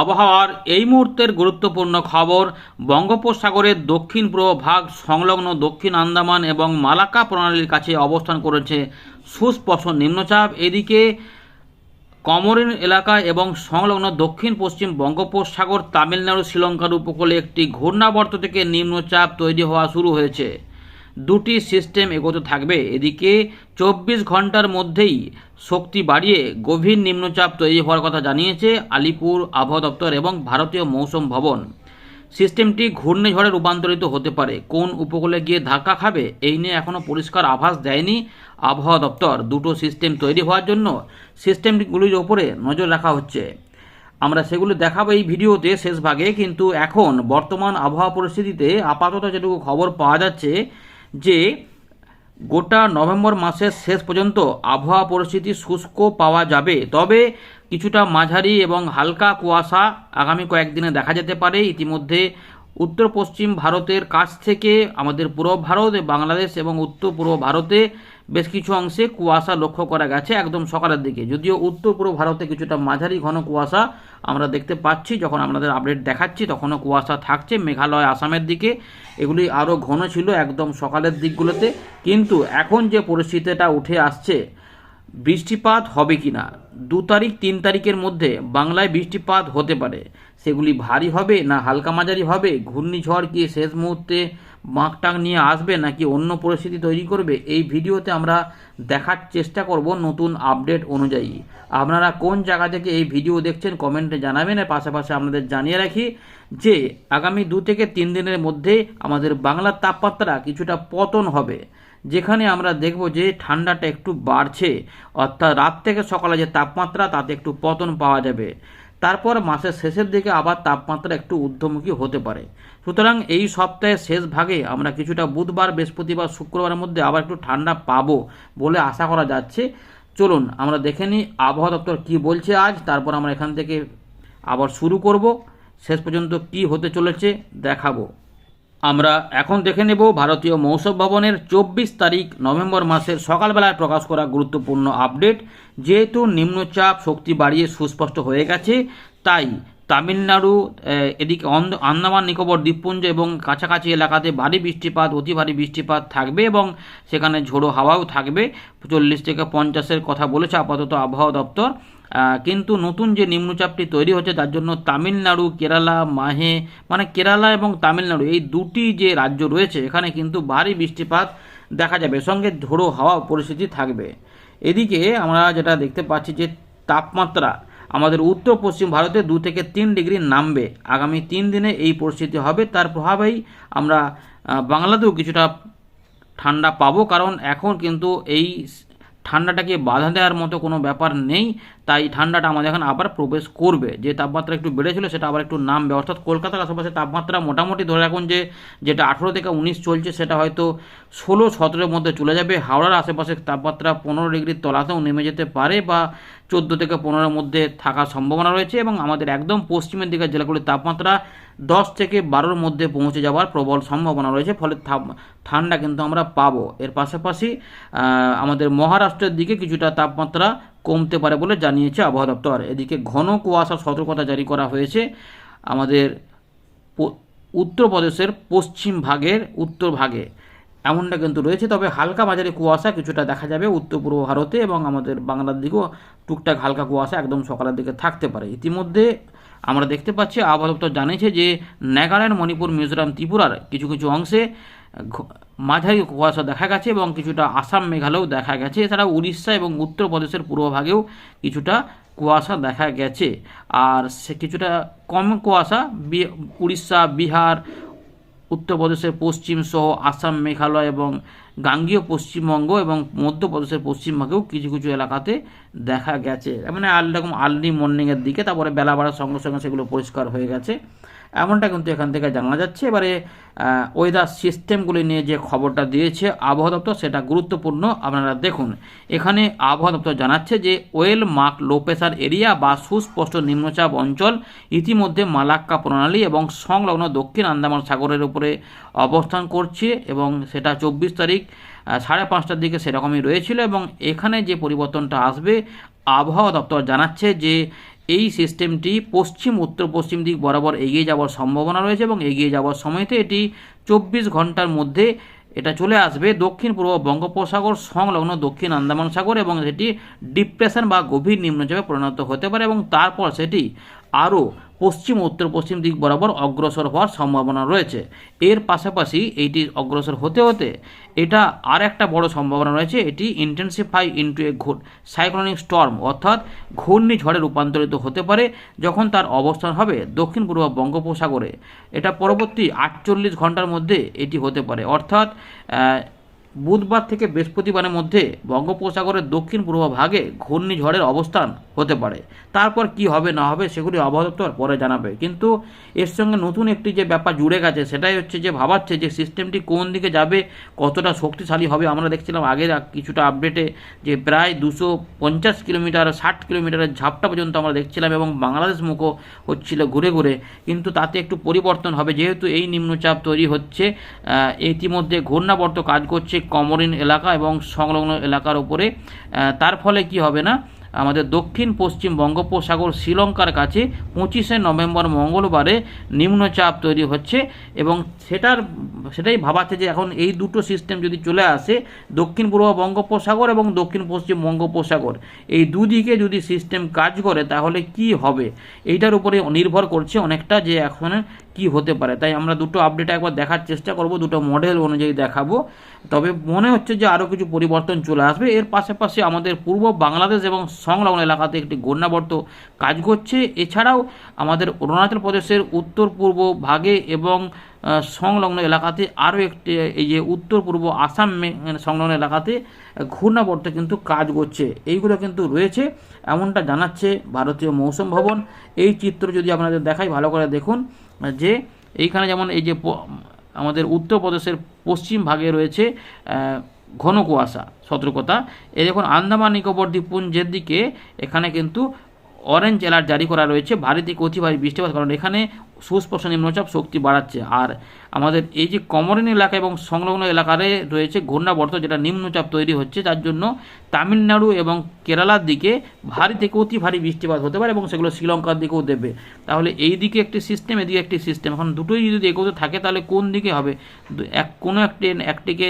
আবহাওয়ার এই মুহূর্তের গুরুত্বপূর্ণ খবর বঙ্গোপসাগরের দক্ষিণ পূর্ব ভাগ সংলগ্ন দক্ষিণ আন্দামান এবং মালাকা প্রণালীর কাছে অবস্থান করেছে সুস্পষ্ট নিম্নচাপ। এদিকে কমরিন এলাকা এবং সংলগ্ন দক্ষিণ পশ্চিম বঙ্গোপসাগর, তামিলনাড়ু, শ্রীলঙ্কার উপকূলে একটি ঘূর্ণাবর্ত থেকে নিম্নচাপ তৈরি হওয়া শুরু হয়েছে। দুটি সিস্টেম এগোতে থাকবে। এদিকে চব্বিশ ঘণ্টার মধ্যেই শক্তি বাড়িয়ে গভীর নিম্নচাপ তৈরি হওয়ার কথা জানিয়েছে আলিপুর আবহাওয়া দপ্তর এবং ভারতীয় মৌসুম ভবন। সিস্টেমটি ঘূর্ণিঝড়ে রূপান্তরিত হতে পারে। কোন উপকূলে গিয়ে ধাক্কা খাবে, এই নিয়ে এখনও পরিষ্কার আভাস দেয়নি আবহাওয়া দপ্তর। দুটো সিস্টেম তৈরি হওয়ার জন্য সিস্টেমগুলির ওপরে নজর রাখা হচ্ছে। আমরা সেগুলো দেখাবো এই ভিডিওতে শেষ ভাগে কিন্তু এখন বর্তমান আবহাওয়া পরিস্থিতিতে আপাতত যেটুকু খবর পাওয়া যাচ্ছে যে গোটা নভেম্বর মাসের শেষ পর্যন্ত আবহাওয়া পরিস্থিতি শুষ্ক পাওয়া যাবে। তবে কিছুটা মাঝারি এবং হালকা কুয়াশা আগামী কয়েকদিনে দেখা যেতে পারে। ইতিমধ্যে উত্তর পশ্চিম ভারতের কাছ থেকে আমাদের পূর্ব ভারত, বাংলাদেশ এবং উত্তর পূর্ব ভারতে বেশ কিছু অংশে কুয়াশা লক্ষ্য করা গেছে একদম সকালের দিকে। যদিও উত্তর পূর্ব ভারতে কিছুটা মাঝারি ঘন কুয়াশা আমরা দেখতে পাচ্ছি, যখন আমাদের আপডেট দেখাচ্ছি তখনও কুয়াশা থাকছে। মেঘালয়, আসামের দিকে এগুলি আরও ঘন ছিল একদম সকালের দিকগুলোতে। কিন্তু এখন যে পরিস্থিতিটা উঠে আসছে, বৃষ্টিপাত হবে কি না দু তারিখ, তিন তারিখের মধ্যে বাংলায় বৃষ্টিপাত হতে পারে। সেগুলি ভারী হবে না হালকা মাঝারি হবে? ঘূর্ণিঝড় কি শেষ মুহূর্তে বাঁকটাক নিয়ে আসবে নাকি অন্য পরিস্থিতি তৈরি করবে? এই ভিডিওতে আমরা দেখার চেষ্টা করব নতুন আপডেট অনুযায়ী। আপনারা কোন জায়গা থেকে এই ভিডিও দেখছেন কমেন্টে জানাবেন। আর পাশাপাশি আপনাদের জানিয়ে রাখি যে, আগামী দু থেকে তিন দিনের মধ্যে আমাদের বাংলার তাপমাত্রা কিছুটা পতন হবে। যেখানে আমরা দেখব যে, ঠান্ডাটা একটু বাড়ছে। অর্থাৎ রাত থেকে সকালে যে তাপমাত্রা, তাতে একটু পতন পাওয়া যাবে। তারপর মাসের শেষের দিকে আবার তাপমাত্রা একটু ঊর্ধ্বমুখী হতে পারে। সুতরাং এই সপ্তাহের শেষ ভাগে আমরা কিছুটা বুধবার, বৃহস্পতিবার, শুক্রবারের মধ্যে আবার একটু ঠান্ডা পাব বলে আশা করা যাচ্ছে। চলুন, আমরা দেখে নিই আবহাওয়া দপ্তর কী বলছে আজ, তারপর আমরা এখান থেকে আবার শুরু করব। শেষ পর্যন্ত কি হতে চলেছে, দেখাবো। আমরা এখন দেখে নেব ভারতীয় মৌসুম ভবনের চব্বিশ তারিখ নভেম্বর মাসের সকালবেলায় প্রকাশ করা গুরুত্বপূর্ণ আপডেট। যেহেতু নিম্নচাপ শক্তি বাড়িয়ে সুস্পষ্ট হয়ে গেছে, তাই তামিলনাড়ু এদিকে আন্দামান, নিকোবর, দ্বীপপুঞ্জ এবং কাছাকাছি এলাকাতে ভারী বৃষ্টিপাত, অতি ভারী বৃষ্টিপাত থাকবে এবং সেখানে ঝোড়ো হাওয়াও থাকবে। চল্লিশ থেকে পঞ্চাশের কথা বলেছে আপাতত আবহাওয়া দপ্তর। কিন্তু নতুন যে নিম্নচাপটি তৈরি হচ্ছে তার জন্য তামিলনাড়ু, কেরালা, মাহে মানে কেরালা এবং তামিলনাড়ু এই দুটি যে রাজ্য রয়েছে, এখানে কিন্তু ভারী বৃষ্টিপাত দেখা যাবে। সঙ্গে ঝোড়ো হাওয়া পরিস্থিতি থাকবে। এদিকে আমরা যেটা দেখতে পাচ্ছি যে তাপমাত্রা আমাদের উত্তর পশ্চিম ভারতে দু থেকে তিন ডিগ্রি নামবে। আগামী তিন দিনে এই পরিস্থিতি হবে। তার প্রভাবেই আমরা বাংলাতেও কিছুটা ঠান্ডা পাবো। কারণ এখন কিন্তু এই ঠান্ডাটাকে বাধা দেওয়ার মতো কোনো ব্যাপার নেই, তাই ঠান্ডাটা আমাদের এখন আবার প্রবেশ করবে। যে তাপমাত্রা একটু বেড়েছিল, সেটা আবার একটু নামবে। অর্থাৎ কলকাতার আশেপাশে তাপমাত্রা মোটামুটি ধরে রাখুন যে, যেটা আঠেরো থেকে উনিশ চলছে, সেটা হয়তো ষোলো সতেরোর মধ্যে চলে যাবে। হাওড়ার আশেপাশে তাপমাত্রা পনেরো ডিগ্রির তলাতেও নেমে যেতে পারে বা চোদ্দ থেকে পনেরোর মধ্যে থাকার সম্ভাবনা রয়েছে এবং আমাদের একদম পশ্চিমের দিকের জেলাগুলির তাপমাত্রা দশ থেকে বারোর মধ্যে পৌঁছে যাওয়ার প্রবল সম্ভাবনা রয়েছে, ফলে ঠান্ডা কিন্তু আমরা পাবো। এর পাশাপাশি আমাদের মহারাষ্ট্রের দিকে কিছুটা তাপমাত্রা কমতে পারে বলে জানিয়েছে আবহাওয়া দপ্তর। এদিকে ঘন কুয়াশা সতর্কতা জারি করা হয়েছে আমাদের উত্তরপ্রদেশের পশ্চিম ভাগের, উত্তর ভাগে। এমনটা কিন্তু রয়েছে। তবে হালকা মাঝারি কুয়াশা কিছুটা দেখা যাবে উত্তর পূর্ব ভারতে এবং আমাদের বাংলার দিকেও টুকটাক হালকা কুয়াশা একদম সকালের দিকে থাকতে পারে। ইতিমধ্যে আমরা দেখতে পাচ্ছি, আবহাওয়া দপ্তর জানিয়েছে যে নাগাল্যান্ড, মণিপুর, মিজোরাম, ত্রিপুরার কিছু কিছু অংশে মাঝারি কুয়াশা দেখা গেছে এবং কিছুটা আসাম, মেঘালয়েও দেখা গেছে। এছাড়া উড়িষ্যা এবং উত্তরপ্রদেশের পূর্বভাগেও কিছুটা কুয়াশা দেখা গেছে। আর সে কিছুটা কম কুয়াশা উড়িষ্যা, বিহার উত্তরপ্রদেশের পশ্চিম সহ আসাম, মেঘালয় এবং গাঙ্গীয় পশ্চিমবঙ্গ এবং মধ্যপ্রদেশের পশ্চিমবঙ্গেও কিছু কিছু এলাকাতে দেখা গেছে। মানে আল রকম আর্লি মর্নিংয়ের দিকে, তারপরে বেলা বাড়ার সঙ্গে সঙ্গে সেগুলো পরিষ্কার হয়ে গেছে। এমনটা কিন্তু এখান থেকে জানা যাচ্ছে। এবারে ওয়েদার সিস্টেমগুলি নিয়ে যে খবরটা দিয়েছে আবহাওয়া দপ্তর, সেটা গুরুত্বপূর্ণ। আপনারা দেখুন, এখানে আবহাওয়া দপ্তর জানাচ্ছে যে, well marked low pressure area বা সুস্পষ্ট নিম্নচাপ অঞ্চল ইতিমধ্যে মালাক্কা প্রণালী এবং সংলগ্ন দক্ষিণ আন্দামান সাগরের উপরে অবস্থান করছে এবং সেটা চব্বিশ তারিখ সাড়ে পাঁচটার দিকে সেরকমই রয়েছিল এবং এখানে যে পরিবর্তনটা আসবে, আবহাওয়া দপ্তর জানাচ্ছে যে এই সিস্টেমটি পশ্চিম, উত্তর, পশ্চিম দিক বরাবর এগিয়ে যাওয়ার সম্ভাবনা রয়েছে এবং এগিয়ে যাওয়ার সময়তে এটি চব্বিশ ঘণ্টার মধ্যে এটা চলে আসবে দক্ষিণ, পূর্ব বঙ্গোপসাগর সংলগ্ন দক্ষিণ আন্দামান সাগর এবং সেটি ডিপ্রেশন বা গভীর নিম্নচাপে পরিণত হতে পারে এবং তারপর সেটি আরও পশ্চিম উত্তর পশ্চিম দিক বরাবর অগ্রসর হওয়ার সম্ভাবনা রয়েছে। এর পাশাপাশি এইটি অগ্রসর হতে হতে এটা আর একটা বড় সম্ভাবনা রয়েছে, এটি ইন্টেন্সিফাই ইন্টু এ ঘূর সাইক্লোনিক স্টর্ম অর্থাৎ ঘূর্ণিঝড়ে রূপান্তরিত হতে পারে যখন তার অবস্থান হবে দক্ষিণ পূর্ব বঙ্গোপসাগরে। এটা পরবর্তী আটচল্লিশ ঘণ্টার মধ্যে এটি হতে পারে, অর্থাৎ বুধবার থেকে বৃহস্পতিবারের মধ্যে বঙ্গোপসাগরের দক্ষিণ পূর্ব ভাগে ঘূর্ণিঝড়ের অবস্থান হতে পারে। তারপর কি হবে, না হবে, সেগুলি আবহাওয়া দপ্তর পরে জানাবে। কিন্তু এর সঙ্গে নতুন একটি যে ব্যাপার জুড়ে গেছে, সেটাই হচ্ছে যে ভাবাচ্ছে যে সিস্টেমটি কোন দিকে যাবে, কতটা শক্তিশালী হবে। আমরা দেখছিলাম আগের কিছুটা আপডেটে যে প্রায় দুশো পঞ্চাশ কিলোমিটার, ষাট কিলোমিটারের ঝাপটা পর্যন্ত আমরা দেখছিলাম এবং বাংলাদেশ মুখও হচ্ছিল ঘুরে ঘুরে। কিন্তু তাতে একটু পরিবর্তন হবে। যেহেতু এই নিম্নচাপ তৈরি হচ্ছে ইতিমধ্যে ঘূর্ণাবর্ত কাজ করছে কমরিন এলাকা এবং সংলগ্ন এলাকার উপরে তার ফলে কি হবে না? আমাদের দক্ষিণ, পশ্চিম বঙ্গোপসাগর, শ্রীলঙ্কার কাছে পঁচিশে নভেম্বর মঙ্গলবারে নিম্নচাপ তৈরি হচ্ছে এবং সেটার, সেটাই ভাবাচ্ছে যে এখন এই দুটো সিস্টেম যদি চলে আসে, দক্ষিণ পূর্ব বঙ্গোপসাগর এবং দক্ষিণ পশ্চিম বঙ্গোপসাগর, এই দুদিকে যদি সিস্টেম কাজ করে, তাহলে কি হবে? এইটার উপরে নির্ভর করছে অনেকটা যে এখন কি হতে পারে? তাই আমরা দুটো আপডেট একবার দেখার চেষ্টা করব, দুটো মডেল অনুযায়ী দেখাবো। তবে মনে হচ্ছে যে আরও কিছু পরিবর্তন চলে আসবে। এর পাশাপাশি আমাদের পূর্ব বাংলাদেশ এবং সংলগ্ন এলাকাতে একটি ঘূর্ণাবর্ত কাজ করছে। এছাড়াও আমাদের অরুণাচল প্রদেশের উত্তর পূর্ব ভাগে এবং সংলগ্ন এলাকাতে আরও একটি, এই যে উত্তর পূর্ব আসাম সংলগ্ন এলাকাতে ঘূর্ণাবর্ত কিন্তু কাজ করছে। এইগুলো কিন্তু রয়েছে, এমনটা জানাচ্ছে ভারতীয় মৌসুম ভবন। এই চিত্র যদি আপনাদের দেখাই, ভালো করে দেখুন। যে এইখানে যেমন এই যে আমাদের উত্তরপ্রদেশের পশ্চিম ভাগে রয়েছে ঘন কুয়াশা, সতর্কতা। এ দেখুন, আন্দামান, নিকোবর, দ্বীপপুঞ্জের দিকে এখানে কিন্তু অরেঞ্জ অ্যালার্ট জারি করা রয়েছে। ভারী থেকে অতি ভারী বৃষ্টিপাত, কারণ এখানে সুস্পষ্ট নিম্নচাপ শক্তি বাড়াচ্ছে। আর আমাদের এই যে কমরিন এলাকা এবং সংলগ্ন এলাকারে রয়েছে ঘূর্ণাবর্ত, যেটা নিম্নচাপ তৈরি হচ্ছে, যার জন্য তামিলনাড়ু এবং কেরালার দিকে ভারী থেকে অতি ভারী বৃষ্টিপাত হতে পারে এবং সেগুলো শ্রীলঙ্কার দিকেও দেবে। তাহলে এই দিকে একটি সিস্টেম এদিকে একটি সিস্টেম এখন দুটোই যদি এগোতে থাকে, তাহলে কোন দিকে হবে? এক, কোনো একটি, একটিকে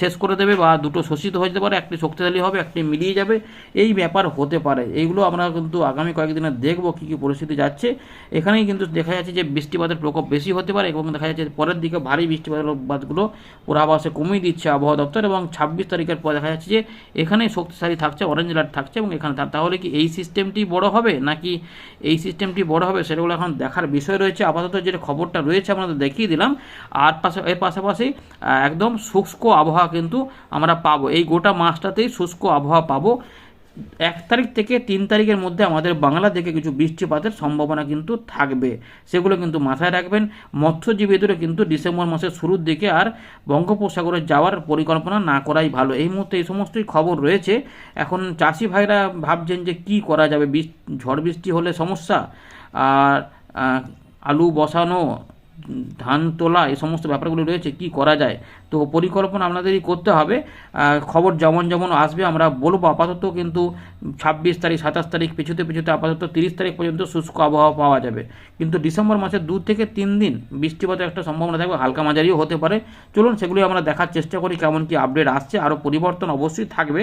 শেষ করে দেবে বা দুটো শোষিত হয়ে যেতে পারে, একটি শক্তিশালী হবে, একটি মিলিয়ে যাবে। এই ব্যাপার হতে পারে। এইগুলো আমরা কিন্তু আগামী কয়েকদিনে দেখব কী কী পরিস্থিতি যাচ্ছে। এখানেই কিন্তু দেখা যাচ্ছে যে বৃষ্টিপাতের প্রকোপ বেশি হতে পারে এবং দেখা যাচ্ছে পরের দিকে ভারী বৃষ্টিপাতগুলো পূর্বাভাসে কমিয়ে দিচ্ছে আবহাওয়া দপ্তর এবং ছাব্বিশ তারিখের পর দেখা যাচ্ছে যে এখানে শক্তিশালী থাকছে অরেঞ্জ অ্যালার্ট থাকছে এবং এখানে তাহলে কি এই সিস্টেমটি বড় হবে নাকি এই সিস্টেমটি বড় হবে সেগুলো এখন দেখার বিষয় রয়েছে। আপাতত যেটা খবরটা রয়েছে আপনাদের দেখিয়ে দিলাম। আর পাশে এর পাশাপাশি একদম শুষ্ক আবহাওয়া কিন্তু আমরা পাবো। এই গোটা মাসটাতেই শুষ্ক আবহাওয়া পাবো। এক তারিখ থেকে তিন তারিখের মধ্যে আমাদের বাংলা থেকে কিছু বৃষ্টিপাতের সম্ভাবনা কিন্তু থাকবে। সেগুলো কিন্তু মাথায় রাখবেন। মৎস্যজীবীদেরও কিন্তু ডিসেম্বর মাসের শুরুর দিকে আর বঙ্গোপসাগরে যাওয়ার পরিকল্পনা না করাই ভালো। এই মুহূর্তে এই সমস্তই খবর রয়েছে। এখন চাষি ভাইরা ভাবছেন যে কি করা যাবে? ঝড় বৃষ্টি হলে সমস্যা? আর আলু বসানো ধান তোলা, এই সমস্ত ব্যাপারগুলো রয়েছে, কি করা যায়? তো পরিকল্পনা আপনাদেরই করতে হবে। খবর যেমন যেমন আসবে, আমরা বলব আপাতত কিন্তু ছাব্বিশ তারিখ, সাতাশ তারিখ পিছুতে পিছুতে আপাতত তিরিশ তারিখ পর্যন্ত শুষ্ক আবহাওয়া পাওয়া যাবে। কিন্তু ডিসেম্বর মাসের দু থেকে তিন দিন বৃষ্টিপাতের একটা সম্ভাবনা থাকবে, হালকা মাঝারিও হতে পারে। চলুন সেগুলি আমরা দেখার চেষ্টা করি, কেমন কি আপডেট আসছে। আরও পরিবর্তন অবশ্যই থাকবে।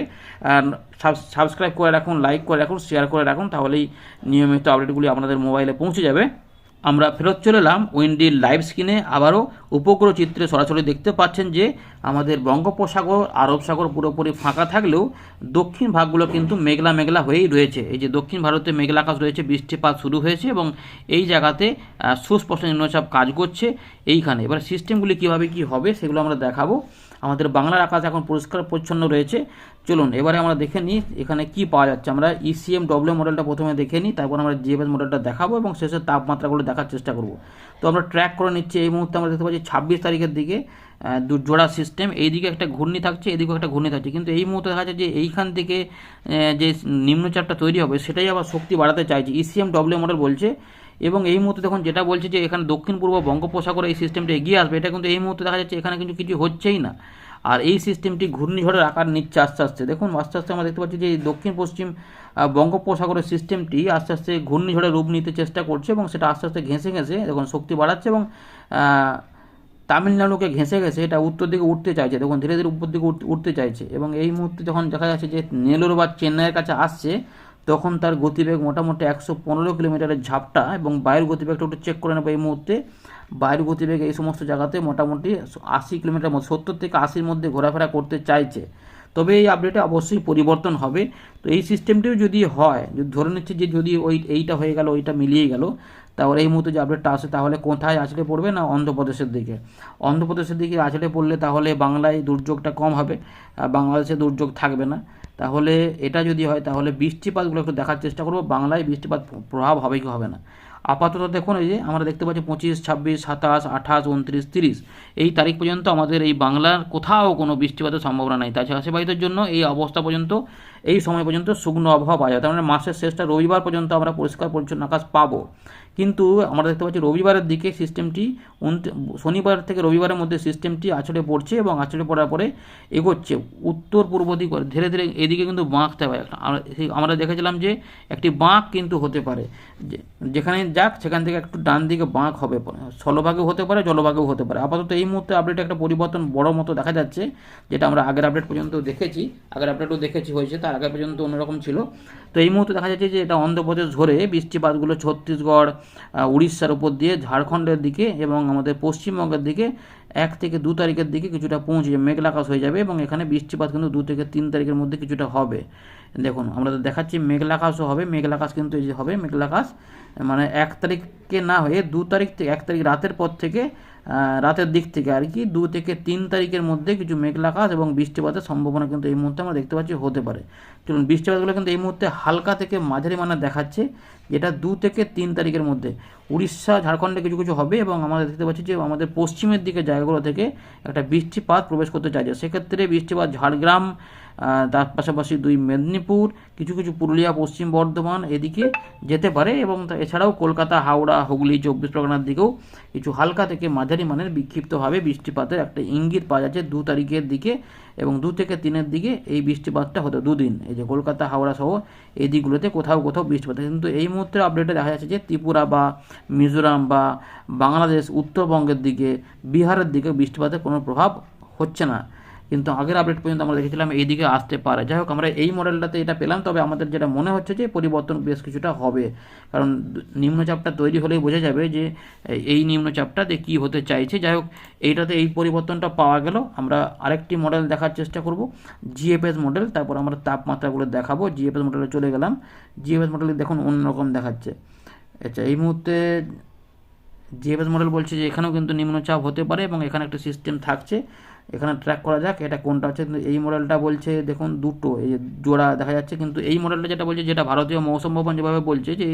সাবস্ক্রাইব করে রাখুন লাইক করে রাখুন শেয়ার করে রাখুন, তাহলেই নিয়মিত আপডেটগুলি আপনাদের মোবাইলে পৌঁছে যাবে। আমরা ফেরত চলে এলাম উইন্ডির লাইভ স্ক্রিনে আবারও উপগ্রহ চিত্রে সরাসরি দেখতে পাচ্ছেন যে, আমাদের বঙ্গোপসাগর, আরব সাগর পুরোপুরি ফাঁকা থাকলেও দক্ষিণ ভাগগুলো কিন্তু মেঘলা মেঘলা হয়েই রয়েছে। এই যে দক্ষিণ ভারতে মেঘলা আকাশ রয়েছে, বৃষ্টিপাত শুরু হয়েছে এবং এই জায়গাতে সুস্পষ্ট নিম্নচাপ কাজ করছে এইখানে। এবার সিস্টেমগুলি কীভাবে কি হবে সেগুলো আমরা দেখাবো। আমাদের বাংলার আকাশ এখন পরিষ্কার পরিচ্ছন্ন রয়েছে। চলুন, এবারে আমরা দেখে নিই এখানে কি পাওয়া যাচ্ছে। আমরা ইসিএম ডব্লিউ মডেলটা প্রথমে দেখে নিই, তারপর আমরা জিএফএস মডেলটা দেখাবো এবং শেষের তাপমাত্রাগুলো দেখার চেষ্টা করব। তো আমরা ট্র্যাক করে নিচ্ছি, এই মুহূর্তে আমরা দেখতে পাচ্ছি ছাব্বিশ তারিখের দিকে জোড়া সিস্টেম এইদিকে একটা ঘূর্ণি থাকছে, এদিকেও একটা ঘূর্ণি থাকছে। কিন্তু এই মুহূর্তে দেখা যাচ্ছে যে এইখান থেকে যে নিম্নচাপটা তৈরি হবে, সেটাই আবার শক্তি বাড়াতে চাইছে ইসিএম ডব্লিউ মডেল বলছে। এবং এই মুহূর্তে দেখুন, যেটা বলছে যে এখানে দক্ষিণ পূর্ব বঙ্গোপসাগরে এই সিস্টেমটা এগিয়ে আসবে, এটা কিন্তু এই মুহূর্তে দেখা যাচ্ছে এখানে কিন্তু কিছু হচ্ছেই না। আর এই সিস্টেমটি ঘূর্ণিঝড়ের আকার নিচ্ছে আস্তে আস্তে। দেখুন, আস্তে আস্তে আমরা দেখতে পাচ্ছি যে দক্ষিণ, পশ্চিম বঙ্গোপসাগরের সিস্টেমটি আস্তে আস্তে ঘূর্ণিঝড়ের রূপ নিতে চেষ্টা করছে এবং সেটা আস্তে আস্তে ঘেঁষে ঘেঁষে, দেখুন, শক্তি বাড়াচ্ছে এবং তামিলনাড়ুকে ঘেঁষে ঘেঁষে এটা উত্তর দিকে উঠতে চাইছে। দেখুন, ধীরে ধীরে উপর দিকে উঠ- উঠতে চাইছে এবং এই মুহূর্তে যখন দেখা যাচ্ছে যে নেলোর বা চেন্নাইয়ের কাছে আসছে, তখন তার গতিবেগ মোটামুটি একশো পনেরো কিলোমিটারের ঝাপটা এবং বায়ুর গতিবেগটা একটু চেক করে নেব এই মুহূর্তে। বায়ুর গতিবেগ এই সমস্ত জায়গাতে মোটামুটি আশি কিলোমিটার মধ্যে, সত্তর থেকে আশির মধ্যে ঘোরাফেরা করতে চাইছে। তবে এই আপডেটে অবশ্যই পরিবর্তন হবে। তো এই সিস্টেমটিও যদি হয়, যদি ধরে নিচ্ছে যে যদি ওই, এইটা হয়ে গেল, ওইটা মিলিয়ে গেল, তাহলে এই মুহূর্তে যে আপডেটটা আসে, তাহলে কোথায় আছড়ে পড়বে না অন্ধ্রপ্রদেশের দিকে? অন্ধ্রপ্রদেশের দিকে আছড়ে পড়লে তাহলে বাংলায় দুর্যোগটা কম হবে, আর বাংলাদেশে দুর্যোগ থাকবে না। তাহলে এটা যদি হয়, তাহলে বৃষ্টিপাতগুলো একটু দেখার চেষ্টা করব। বাংলায় বৃষ্টিপাত প্রভাব হবে কি হবে না? আপাতত দেখুন এই যে আমরা দেখতে পাচ্ছি পঁচিশ, ছাব্বিশ, সাতাশ, আঠাশ, উনত্রিশ, তিরিশ। এই তারিখ পর্যন্ত আমাদের এই বাংলার কোথাও কোনো বৃষ্টিপাতের সম্ভাবনা নেই। তাছাড়া আশেপাশের জন্য এই অবস্থা পর্যন্ত এই সময় পর্যন্ত শুকনো আবহাওয়া পাওয়া যায়। তার মানে মাসের শেষটা রবিবার পর্যন্ত আমরা পরিষ্কার পরিচ্ছন্ন আকাশ পাবো। কিন্তু আমরা দেখতে পাচ্ছি রবিবারের দিকে সিস্টেমটি শনিবার থেকে রবিবারের মধ্যে সিস্টেমটি আছড়ে পড়ছে এবং আছড়ে পড়ার পরে এগোচ্ছে। উত্তর পূর্ব দিক ধীরে ধীরে এদিকে কিন্তু বাঁকতে পারে আমরা দেখেছিলাম যে একটি বাঁক কিন্তু হতে পারে। যেখানে যাক, সেখান থেকে একটু ডান দিকে বাঁক হবে। স্থলভাগেও হতে পারে, জলভাগেও হতে পারে। আপাতত এই মুহূর্তে আপডেটে একটা পরিবর্তন বড় মতো দেখা যাচ্ছে, যেটা আমরা আগের আপডেট পর্যন্ত দেখেছি। আগের আপডেটও দেখেছি হয়েছে, তার আগে পর্যন্ত অন্যরকম ছিল। তো এই মুহূর্তে দেখা যাচ্ছে যে এটা অন্ধ্রপ্রদেশ ধরে বৃষ্টিপাতগুলো ছত্তিশগড় উড়িষ্যার উপর দিয়ে ঝাড়খণ্ডের দিকে এবং আমাদের পশ্চিমবঙ্গের দিকে এক থেকে দু তারিখের দিকে কিছুটা পৌঁছে যাবে মেঘলাকাশ হয়ে যাবে এবং এখানে বৃষ্টিপাত কিন্তু দু থেকে তিন তারিখের মধ্যে কিছুটা হবে। দেখুন, আমরা তো দেখাচ্ছি মেঘলাকাশও হবে, মেঘলাকাশ কিন্তু এই যে হবে, মেঘলাকাশ মানে এক তারিখকে না হয়ে দু তারিখ থেকে, এক তারিখ রাতের পর থেকে রাতের দিক থেকে আর কি, দু থেকে তিন তারিখের মধ্যে কিছু মেঘলা আকাশ এবং বৃষ্টিপাতের সম্ভাবনা কিন্তু এই মুহূর্তে আমরা দেখতে পাচ্ছি হতে পারে। চলুন, বৃষ্টিপাতগুলো কিন্তু এই মুহূর্তে হালকা থেকে মাঝারি মানের দেখাচ্ছে, যেটা দু থেকে তিন তারিখের মধ্যে। উড়িষ্যা, ঝাড়খণ্ডে কিছু কিছু হবে এবং আমরা দেখতে পাচ্ছি যে আমাদের পশ্চিমের দিকে জায়গাগুলো থেকে একটা বৃষ্টিপাত প্রবেশ করতে চাইছে। সেক্ষেত্রে বৃষ্টিপাত ঝাড়গ্রাম তার পাশাপাশি দুই মেদিনীপুর, কিছু কিছু পুরুলিয়া, পশ্চিম বর্ধমান এদিকে যেতে পারে এবং এছাড়াও কলকাতা, হাওড়া, হুগলি, চব্বিশ পরগনার দিকেও কিছু হালকা থেকে মাঝারি মানের বিক্ষিপ্তভাবে বৃষ্টিপাতের একটা ইঙ্গিত পাওয়া যাচ্ছে দু তারিখের দিকে এবং দু থেকে তিনের দিকে এই বৃষ্টিপাতটা হতো দুদিন এই যে কলকাতা, হাওড়া সহ এই দিকগুলোতে কোথাও কোথাও বৃষ্টিপাত কিন্তু এই মুহূর্তে আপডেটে দেখা যাচ্ছে যে ত্রিপুরা বা মিজোরাম বা বাংলাদেশ উত্তরবঙ্গের দিকে বিহারের দিকে বৃষ্টিপাতের কোনো প্রভাব হচ্ছে না। কিন্তু আগের আপডেট পর্যন্ত আমরা দেখেছিলাম এই দিকে আসতে পারে। যাই হোক আমরা এই মডেলটাতে এটা পেলাম, তবে আমাদের যেটা মনে হচ্ছে যে পরিবর্তন বেশ কিছুটা হবে। কারণ নিম্নচাপটা তৈরি হলেই বোঝা যাবে যে এই- নিম্নচাপটাতে কী হতে চাইছে। যাই হোক এইটাতে এই পরিবর্তনটা পাওয়া গেল। আমরা আরেকটি মডেল দেখার চেষ্টা করব জিএফএস মডেল তারপর আমরা তাপমাত্রাগুলো দেখাবো। জিএফএস মডেলে চলে গেলাম। জিএফএস মডেলে দেখুন অন্যরকম দেখাচ্ছে। আচ্ছা এই মুহূর্তে জিএফএস মডেল বলছে যে এখানেও কিন্তু নিম্নচাপ হতে পারে এবং এখানে একটা সিস্টেম থাকছে। এখানে ট্র্যাক করা যাক, এটা কোনটা হচ্ছে, কিন্তু এই মডেলটা বলছে, দেখুন, দুটো, এই জোড়া দেখা যাচ্ছে, কিন্তু এই মডেলটা যেটা বলছে, যেটা ভারতীয় মৌসুম ভবন যেভাবে বলছে, যে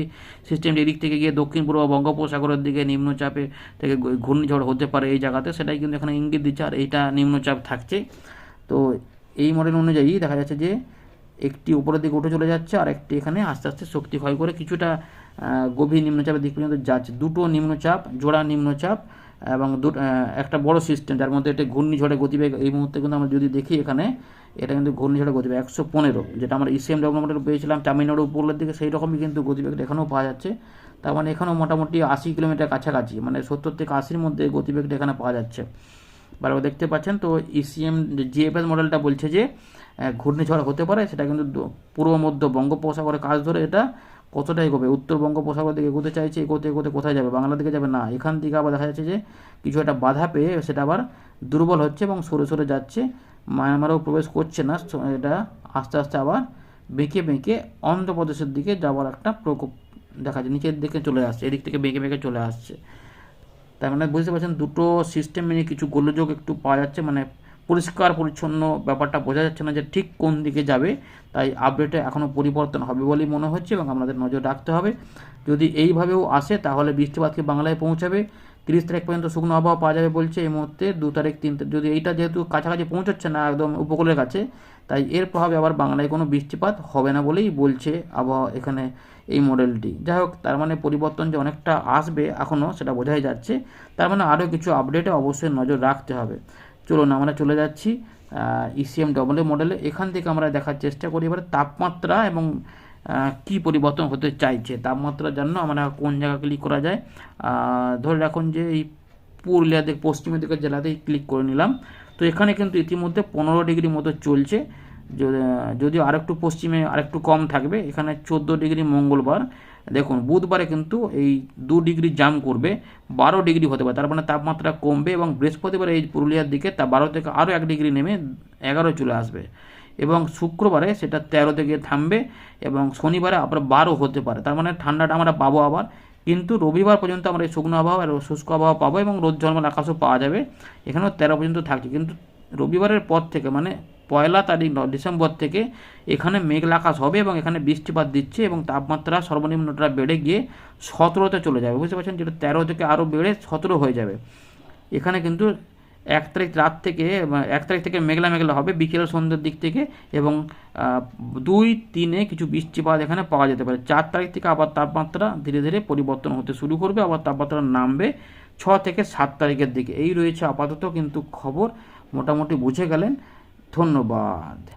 সিস্টেমটি এদিক থেকে গিয়ে দক্ষিণ, পূর্ব বঙ্গোপসাগরের দিকে নিম্নচাপে থেকে ঘূর্ণিঝড় হতে পারে এই জায়গাতে, সেটাই কিন্তু এখানে ইঙ্গিত দিচ্ছে, আর এইটা নিম্নচাপ থাকছে। তো এই মডেল অনুযায়ী দেখা যাচ্ছে যে একটি উপরের দিকে উঠে চলে যাচ্ছে, আর একটি এখানে আস্তে আস্তে শক্তি ক্ষয় করে কিছুটা গভীর নিম্নচাপের দিক পর্যন্ত যাচ্ছে। দুটো নিম্নচাপ, জোড়া নিম্নচাপ এবং দু একটা বড় সিস্টেম যার মধ্যে একটা ঘূর্ণিঝড়ের গতিবেগ, এই মুহূর্তে কিন্তু আমরা যদি দেখি এখানে, এটা কিন্তু ঘূর্ণিঝড়ের গতিবেগ, একশো পনেরো, যেটা আমরা ইসিএম ডেভেলপমেন্টের পেয়েছিলাম তামিলনাড়ু উপরের দিকে সেই রকমই কিন্তু গতিবেগটা এখানেও পাওয়া যাচ্ছে। তার মানে এখানেও মোটামুটি আশি কিলোমিটার কাছাকাছি মানে সত্তর থেকে আশির মধ্যে গতিবেগটা এখানে পাওয়া যাচ্ছে। বারবার দেখতে পাচ্ছেন তো ইসিএম জিএফএস মডেলটা বলছে যে ঘূর্ণিঝড় হতে পারে, সেটা কিন্তু পূর্ব, মধ্য বঙ্গোপসাগরে কাজ ধরে এটা কতটা এগোবে? উত্তর বঙ্গোপসাগর দিকে এগোতে চাইছে, এগোতে এগোতে কোথায় যাবে? বাংলা দিকে যাবে? না, এখান থেকে আবার দেখা যাচ্ছে যে কিছু একটা বাধা পেয়ে সেটা আবার দুর্বল হচ্ছে এবং সরে সরে যাচ্ছে। মায়ানমারেও প্রবেশ করছে না এটা আস্তে আস্তে আবার বেঁকে বেঁকে অন্ধ্রপ্রদেশের দিকে যাওয়ার একটা প্রকোপ দেখা যায় নিচের দিকে চলে আসছে, এদিক থেকে বেঁকে বেঁকে চলে আসছে। তার মানে বুঝতে পারছেন, দুটো সিস্টেম নিয়ে কিছু গোলযোগ একটু পাওয়া যাচ্ছে মানে পরিষ্কার পরিচ্ছন্ন ব্যাপারটা বোঝা যাচ্ছে না যে ঠিক কোন দিকে যাবে। তাই আপডেটে এখনও পরিবর্তন হবে বলেই মনে হচ্ছে এবং আমাদের নজর রাখতে হবে। যদি এইভাবেও আসে, তাহলে বৃষ্টিপাতকে বাংলায় পৌঁছাবে। তিরিশ তারিখ পর্যন্ত শুকনো আবহাওয়া পাওয়া যাবে বলছে এই মুহূর্তে। দু তারিখ, তিন তারিখ, যদি এইটা যেহেতু কাছাকাছি পৌঁছচ্ছে না একদম উপকূলের কাছে, তাই এর প্রভাবে আবার বাংলায় কোনো বৃষ্টিপাত হবে না বলেই বলছে আবহাওয়া এখানে এই মডেলটি। যাই হোক, তার মানে পরিবর্তন যে অনেকটা আসবে এখনও সেটা বোঝাই যাচ্ছে। তার মানে আরও কিছু আপডেটে অবশ্যই নজর রাখতে হবে। চলুন আমরা চলে যাচ্ছি ইসিএম ডবল এ। মডেলে এখান থেকে আমরা দেখার চেষ্টা করি এবার তাপমাত্রা এবং কি পরিবর্তন হতে চাইছে। তাপমাত্রার জন্য আমরা কোন জায়গা ক্লিক করা যায়? ধরে রাখুন যে এই পুরুলিয়া দিক, পশ্চিমের দিকের জেলাতেই ক্লিক করে নিলাম। তো এখানে কিন্তু ইতিমধ্যে পনেরো ডিগ্রি মতো চলছে। যদিও আরেকটু পশ্চিমে আরেকটু কম থাকবে, এখানে চোদ্দ ডিগ্রি মঙ্গলবার। দেখুন, বুধবারে কিন্তু এই দু ডিগ্রি জাম করবে, বারো ডিগ্রি হতে পারে, তার মানে তাপমাত্রা কমবে এবং বৃহস্পতিবার এই পুরুলিয়ার দিকে তা বারো থেকে আরও এক ডিগ্রি নেমে এগারো চলে আসবে। এবং শুক্রবারে সেটা তেরো থেকে থামবে এবং শনিবারে আবার বারো হতে পারে, তার মানে ঠান্ডাটা আমরা পাবো আবার। কিন্তু রবিবার পর্যন্ত আমরা এই শুকনো আবহাওয়া আর শুষ্ক আবহাওয়া পাবো এবং রোদ ঝলমল আকাশও পাওয়া যাবে। এখানেও তেরো পর্যন্ত থাকছে, কিন্তু রবিবারের পর থেকে মানে পয়লা তারিখ ডিসেম্বর থেকে এখানে মেঘলা আকাশ হবে এবং এখানে বৃষ্টিপাত দিচ্ছে এবং তাপমাত্রা সর্বনিম্নটা বেড়ে গিয়ে সতেরোতে চলে যাবে। বুঝতে পারছেন? যেটা তেরো থেকে আরও বেড়ে সতেরো হয়ে যাবে। এখানে কিন্তু এক তারিখ রাত থেকে এক তারিখ থেকে মেঘলা মেঘলা হবে বিকেল সন্ধ্যের দিক থেকে এবং দুই তিনে কিছু বৃষ্টিপাত এখানে পাওয়া যেতে পারে। চার তারিখ থেকে আবার তাপমাত্রা ধীরে ধীরে পরিবর্তন হতে শুরু করবে, আবার তাপমাত্রা নামবে ছ থেকে সাত তারিখের দিকে। এই রয়েছে আপাতত কিন্তু খবর। মোটামুটি বুঝে গেলেন। ধন্যবাদ।